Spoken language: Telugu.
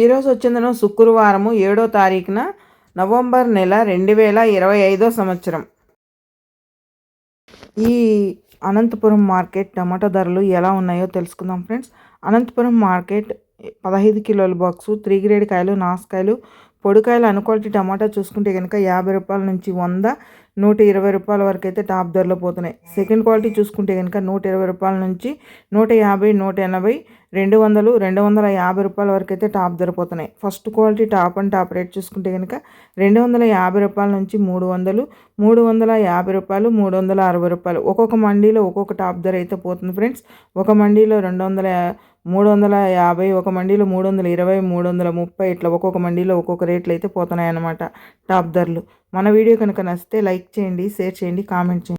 ఈరోజు వచ్చిందను శుక్రవారము ఏడో తారీఖున నవంబర్ నెల రెండు వేల ఇరవై ఐదో సంవత్సరం. ఈ అనంతపురం మార్కెట్ టమాటా ధరలు ఎలా ఉన్నాయో తెలుసుకుందాం ఫ్రెండ్స్. అనంతపురం మార్కెట్ పదహైదు కిలోల బాక్సు త్రీ గ్రేడ్ కాయలు నాసుకాయలు పొడికాయలు అనుక్వాలిటీ టమాటా చూసుకుంటే కనుక యాభై రూపాయల నుంచి వంద నూట ఇరవై రూపాయల వరకు అయితే టాప్ ధరలో పోతున్నాయి. సెకండ్ క్వాలిటీ చూసుకుంటే కనుక నూట ఇరవై రూపాయల నుంచి నూట యాభై నూట ఎనభై రెండు వందలు రెండు వందల యాభై రూపాయల వరకు అయితే టాప్ ధర పోతున్నాయి first quality top and top rate చూసుకుంటే కనుక రెండు వందల యాభై రూపాయల నుంచి మూడు వందలు మూడు వందల యాభై రూపాయలు మూడు వందల అరవై రూపాయలు. ఒక్కొక్క మండీలో ఒక్కొక్క టాప్ ధర అయితే పోతుంది ఫ్రెండ్స్. ఒక మండీలో రెండు వందల మూడు వందల యాభై ఒక మండీలో మూడు వందల ఇరవై మూడు వందల ముప్పై ఇట్లా ఒక్కొక్క మండీలో ఒక్కొక్క రేట్లు అయితే పోతున్నాయి అన్నమాట టాప్ ధరలు. మన వీడియో కనుక నచ్చితే లైక్ చేయండి షేర్ చేయండి కామెంట్ చేయండి.